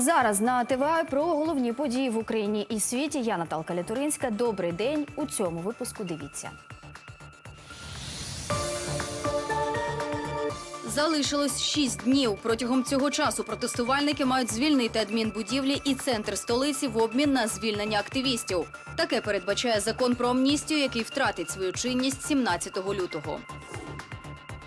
Зараз на ТВА про головні події в Україні і світі. Я Наталка Лятуринська. Добрий день. У цьому випуску дивіться. Залишилось шість днів. Протягом цього часу протестувальники мають звільнити адмінбудівлі і центр столиці в обмін на звільнення активістів. Таке передбачає закон про амністію, який втратить свою чинність 17 лютого.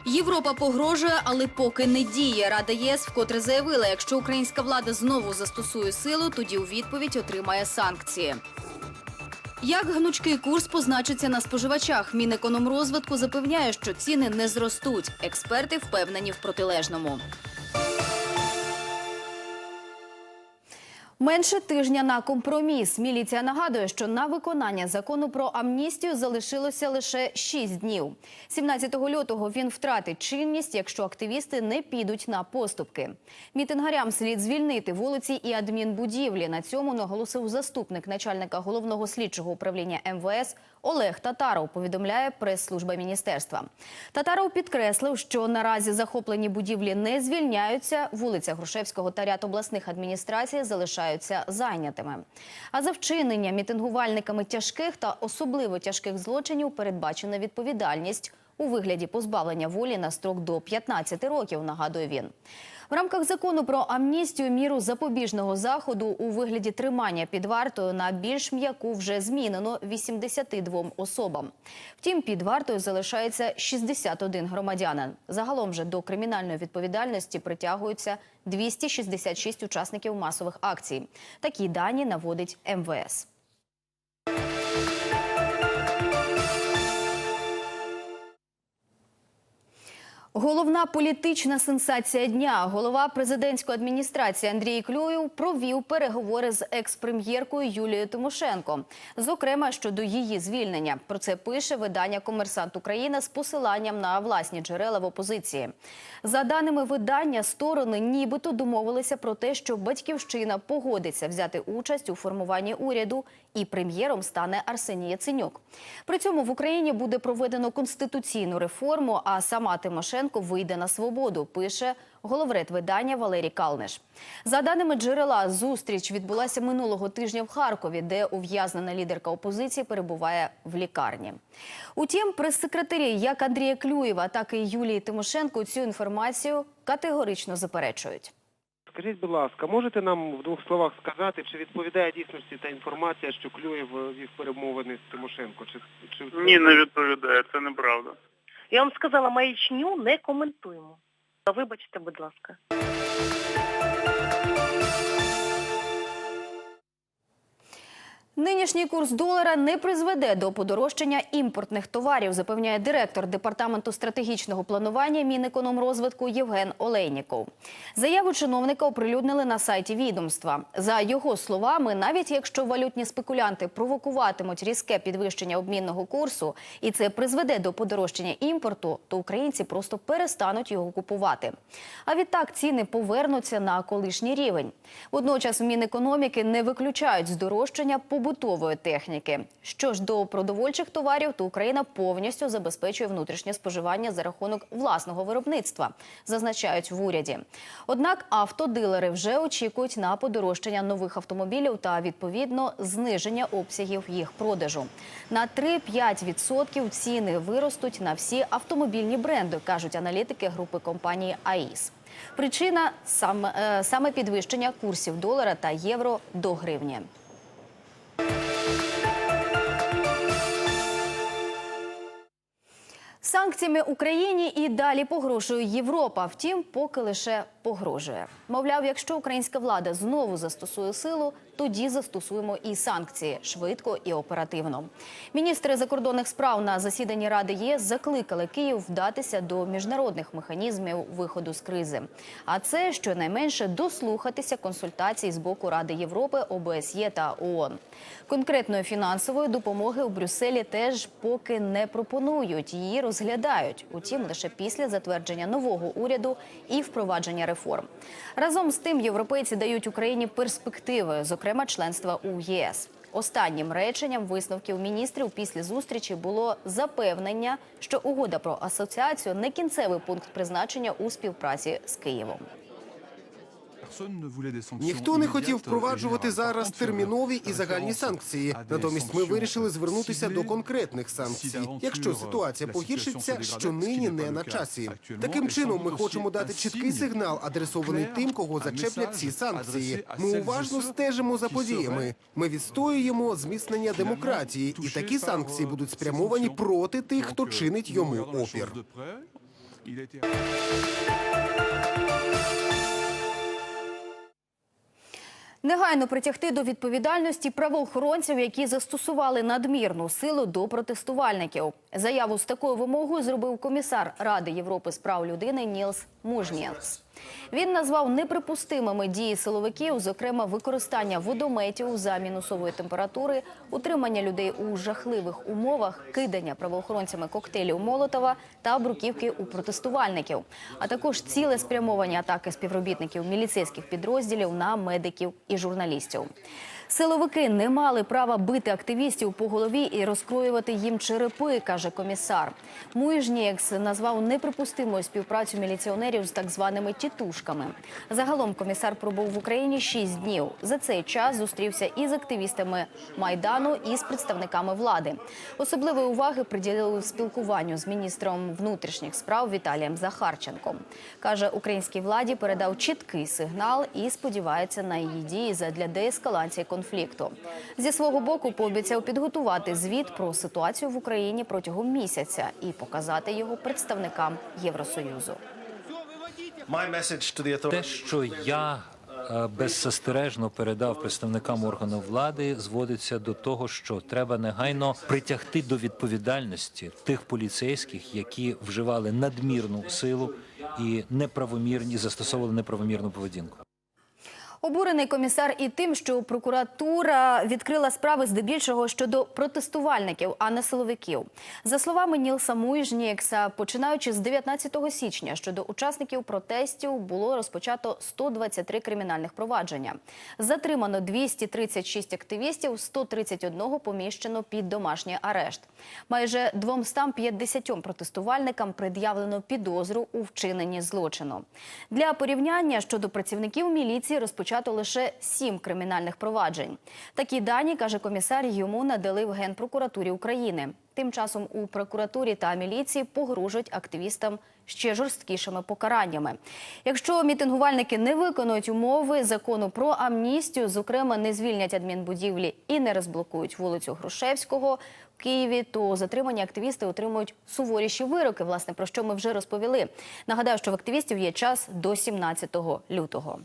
Європа погрожує, але поки не діє. Рада ЄС вкотре заявила, якщо українська влада знову застосує силу, тоді у відповідь отримає санкції. Як гнучкий курс позначиться на споживачах? Мінекономрозвитку запевняє, що ціни не зростуть. Експерти впевнені в протилежному. Менше тижня на компроміс. Міліція нагадує, що на виконання закону про амністію залишилося лише 6 днів. 17 лютого він втратить чинність, якщо активісти не підуть на поступки. Мітингарям слід звільнити вулиці і адмінбудівлі. На цьому наголосив заступник начальника головного слідчого управління МВС Олег Татаров. Повідомляє прес-служба міністерства. Татаров підкреслив, що наразі захоплені будівлі не звільняються. Вулиця Грушевського та ряд обласних адміністрацій залишаються зайнятими. А за вчинення мітингувальниками тяжких та особливо тяжких злочинів передбачена відповідальність у вигляді позбавлення волі на строк до 15 років. Нагадує він. В рамках закону про амністію міру запобіжного заходу у вигляді тримання під вартою на більш м'яку вже змінено 82 особам. Втім, під вартою залишається 61 громадянин. Загалом же до кримінальної відповідальності притягуються 266 учасників масових акцій. Такі дані наводить МВС. Головна політична сенсація дня. Голова президентської адміністрації Андрій Клюєв провів переговори з екс-прем'єркою Юлією Тимошенко, зокрема щодо її звільнення. Про це пише видання Комерсант Україна з посиланням на власні джерела в опозиції. За даними видання, сторони нібито домовилися про те, що батьківщина погодиться взяти участь у формуванні уряду, і прем'єром стане Арсеній Яценюк. При цьому в Україні буде проведено конституційну реформу, а сама Тимошенко вийде на свободу. Пише головред видання Валерій Калниш. За даними джерела, зустріч відбулася минулого тижня в Харкові, де ув'язнена лідерка опозиції перебуває в лікарні. Утім, прес-секретарі як Андрія Клюєва, так і Юлії Тимошенко цю інформацію категорично заперечують. Скажіть, будь ласка, можете нам в двох словах сказати, чи відповідає дійсності та інформація, що Клюєв вів перемовини з Тимошенко? Чи, чи Ні, не відповідає, це неправда. Я вам сказала, маячню не коментуємо. Вибачте, будь ласка. Нинішній курс долара не призведе до подорожчання імпортних товарів, запевняє директор департаменту стратегічного планування Мінекономрозвитку Євген Олейніков. Заяву чиновника оприлюднили на сайті відомства. За його словами, навіть якщо валютні спекулянти провокуватимуть різке підвищення обмінного курсу, і це призведе до подорожчання імпорту, то українці просто перестануть його купувати. А відтак ціни повернуться на колишній рівень. Водночас Мінекономіки не виключають здорожчання побутової техніки. Що ж до продовольчих товарів, то Україна повністю забезпечує внутрішнє споживання за рахунок власного виробництва, зазначають в уряді. Однак автодилери вже очікують на подорожчання нових автомобілів та відповідно зниження обсягів їх продажу. На 3-5% ціни виростуть на всі автомобільні бренди, кажуть аналітики групи компанії АІС. Причина саме, саме підвищення курсів долара та євро до гривні. Санкціями Україні і далі погрожує Європа. Втім, поки лише погрожує. Мовляв, якщо українська влада знову застосує силу, тоді застосуємо і санкції швидко і оперативно. Міністри закордонних справ на засіданні Ради ЄС закликали Київ вдатися до міжнародних механізмів виходу з кризи. А це щонайменше дослухатися консультацій з боку Ради Європи, ОБСЄ та ООН. Конкретної фінансової допомоги у Брюсселі теж поки не пропонують. Її розглядають. Утім, лише після затвердження нового уряду і впровадження реформ. Разом з тим, європейці дають Україні перспективи, зокрема членства у ЄС. Останнім реченням висновків міністрів після зустрічі було запевнення, що угода про асоціацію не кінцевий пункт призначення у співпраці з Києвом. Ніхто не хотів впроваджувати зараз термінові і загальні санкції. Натомість ми вирішили звернутися до конкретних санкцій. Якщо ситуація погіршиться, що нині не на часі. Таким чином, ми хочемо дати чіткий сигнал, адресований тим, кого зачеплять ці санкції. Ми уважно стежимо за подіями. Ми відстоюємо зміцнення демократії, і такі санкції будуть спрямовані проти тих, хто чинить йому опір. Негайно притягти до відповідальності правоохоронців, які застосували надмірну силу до протестувальників. Заяву з такою вимогою зробив комісар Ради Європи з прав людини Нілс Мужнієнс. Він назвав неприпустимими дії силовиків, зокрема використання водометів за мінусової температури, утримання людей у жахливих умовах, кидання правоохоронцями коктейлів Молотова та бруківки у протестувальників, а також ціле спрямовані атаки співробітників міліцейських підрозділів на медиків і журналістів. Силовики не мали права бити активістів по голові і розкроювати їм черепи, каже комісар. Муїжніекс назвав неприпустимою співпрацю міліціонерів з так званими тітушками. Загалом комісар пробув в Україні шість днів. За цей час зустрівся із активістами майдану і з представниками влади. Особливої уваги приділили спілкуванню з міністром внутрішніх справ Віталієм Захарченком. каже, українській владі передав чіткий сигнал і сподівається на її дії задля деескалації конфлікту. Зі свого боку пообіцяв підготувати звіт про ситуацію в Україні протягом місяця і показати його представникам Євросоюзу. Те, що я е, беззастережно передав представникам органу влади, зводиться до того, що треба негайно притягти до відповідальності тих поліцейських, які вживали надмірну силу і неправомірні застосовували неправомірну поведінку. Обурений комісар і тим, що прокуратура відкрила справи здебільшого щодо протестувальників, а не силовиків. За словами Нілса Муйжніекса, починаючи з 19 січня щодо учасників протестів було розпочато 123 кримінальних провадження. Затримано 236 активістів, 131 поміщено під домашній арешт. Майже 250 протестувальникам пред'явлено підозру у вчиненні злочину. Для порівняння щодо працівників міліції розпочато лише сім кримінальних проваджень. Такі дані, каже комісар, йому надали в Генпрокуратурі України. Тим часом у прокуратурі та міліції погрожують активістам ще жорсткішими покараннями. Якщо мітингувальники не виконують умови закону про амністію, зокрема не звільнять адмінбудівлі і не розблокують вулицю Грушевського в Києві, то затримані активісти отримують суворіші вироки. Власне про що ми вже розповіли. Нагадаю, що в активістів є час до 17 лютого.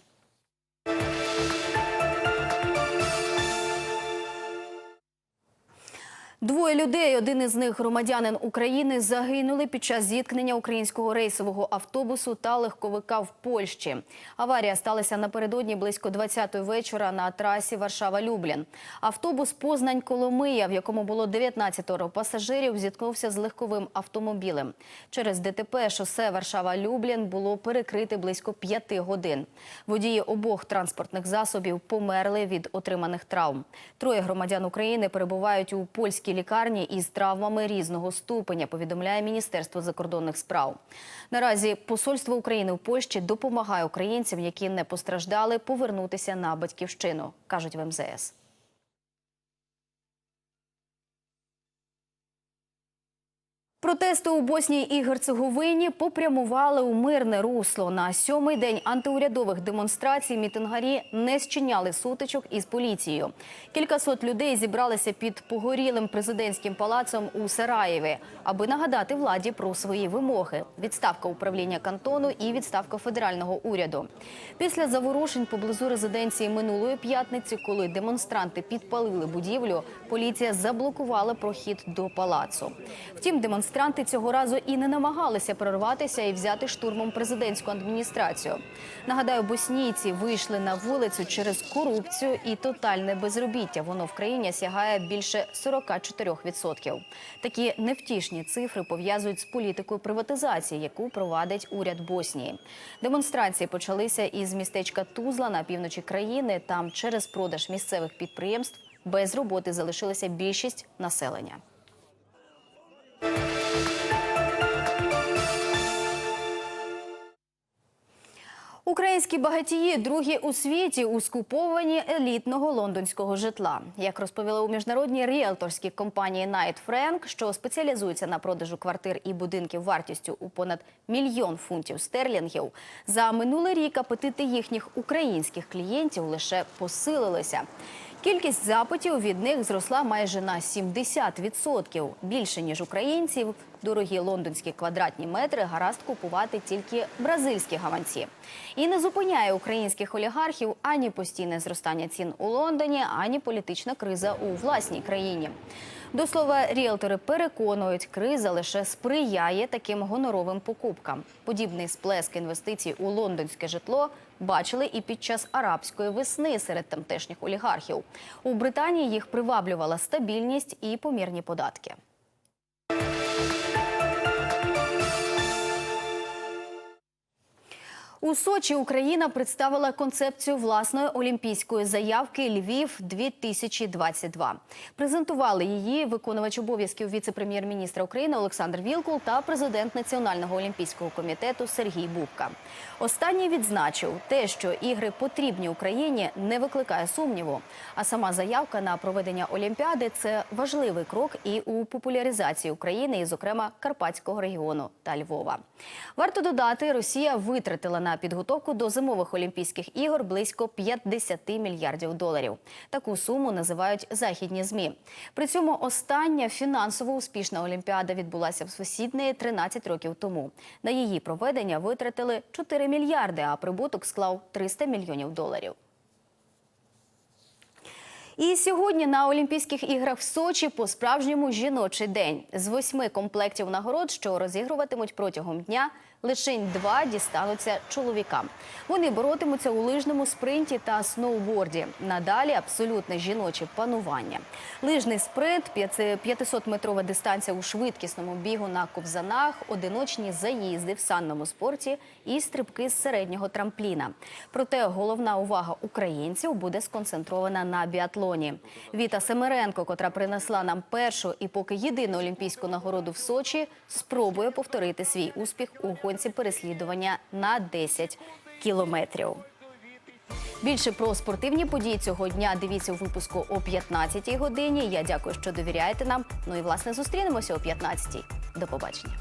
Двоє людей, один із них громадянин України, загинули під час зіткнення українського рейсового автобусу та легковика в Польщі. Аварія сталася напередодні близько 20-ї вечора на трасі Варшава-Люблін. Автобус Познань-Коломия, в якому було 19 пасажирів, зіткнувся з легковим автомобілем. Через ДТП шосе Варшава-Люблін було перекрите близько 5 годин. Водії обох транспортних засобів померли від отриманих травм. Троє громадян України перебувають у польській лікарні із травмами різного ступеня, повідомляє Міністерство закордонних справ. Наразі Посольство України в Польщі допомагає українцям, які не постраждали, повернутися на батьківщину, кажуть в МЗС. Протести у Боснії і Герцеговині попрямували у мирне русло. На сьомий день антиурядових демонстрацій мітингарі не зчиняли сутичок із поліцією. Кількасот людей зібралися під погорілим президентським палацом у Сараєві, аби нагадати владі про свої вимоги: відставка управління кантону і відставка федерального уряду. Після заворушень поблизу резиденції минулої п'ятниці, коли демонстранти підпалили будівлю, поліція заблокувала прохід до палацу. Втім, демонстранти цього разу і не намагалися прорватися і взяти штурмом президентську адміністрацію. Нагадаю, боснійці вийшли на вулицю через корупцію і тотальне безробіття. Воно в країні сягає більше 44%. Такі невтішні цифри пов'язують з політикою приватизації, яку провадить уряд Боснії. Демонстрації почалися із містечка Тузла на півночі країни. Там через продаж місцевих підприємств без роботи залишилася більшість населення. Українські багатії другі у світі у скупованні елітного лондонського житла. Як розповіли у міжнародній ріелторській компанії Knight Frank, що спеціалізується на продажу квартир і будинків вартістю у понад мільйон фунтів стерлінгів, за минулий рік апетити їхніх українських клієнтів лише посилилися. Кількість запитів від них зросла майже на 70%. Більше ніж українців. Дорогі лондонські квадратні метри гаразд купувати тільки бразильські гаманці. І не зупиняє українських олігархів ані постійне зростання цін у Лондоні, ані політична криза у власній країні. До слова, ріелтори переконують, криза лише сприяє таким гоноровим покупкам. Подібний сплеск інвестицій у лондонське житло бачили і під час арабської весни серед тамтешніх олігархів. У Британії їх приваблювала стабільність і помірні податки. У Сочі Україна представила концепцію власної олімпійської заявки Львів 2022 Презентували її виконувач обов'язків віце-прем'єр-міністра України Олександр Вілкул та президент Національного олімпійського комітету Сергій Бубка. Останній відзначив те, що ігри потрібні Україні, не викликає сумніву. А сама заявка на проведення Олімпіади це важливий крок і у популяризації України, і, зокрема, Карпатського регіону та Львова. Варто додати, Росія витратила на підготовку до зимових Олімпійських ігор близько 50 мільярдів доларів. Таку суму називають західні змі. При цьому остання фінансово успішна Олімпіада відбулася в сусідній 13 років тому. На її проведення витратили 4 мільярди, а прибуток склав 300 мільйонів доларів. І сьогодні на Олімпійських іграх в Сочі по-справжньому жіночий день. З восьми комплектів нагород, що розігруватимуть протягом дня, лишень два дістануться чоловікам. Вони боротимуться у лижному спринті та сноуборді. Надалі абсолютне жіноче панування. Лижний спринт, 500-метрова дистанція у швидкісному бігу на ковзанах, одиночні заїзди в санному спорті і стрибки з середнього трампліна. Проте головна увага українців буде сконцентрована на біатлоні. Віта Семеренко, котра принесла нам першу і поки єдину олімпійську нагороду в Сочі, спробує повторити свій успіх у гонці переслідування на 10 кілометрів. Більше про спортивні події цього дня дивіться у випуску о 15-й годині. Я дякую, що довіряєте нам. Ну і власне зустрінемося о 15-й. До побачення.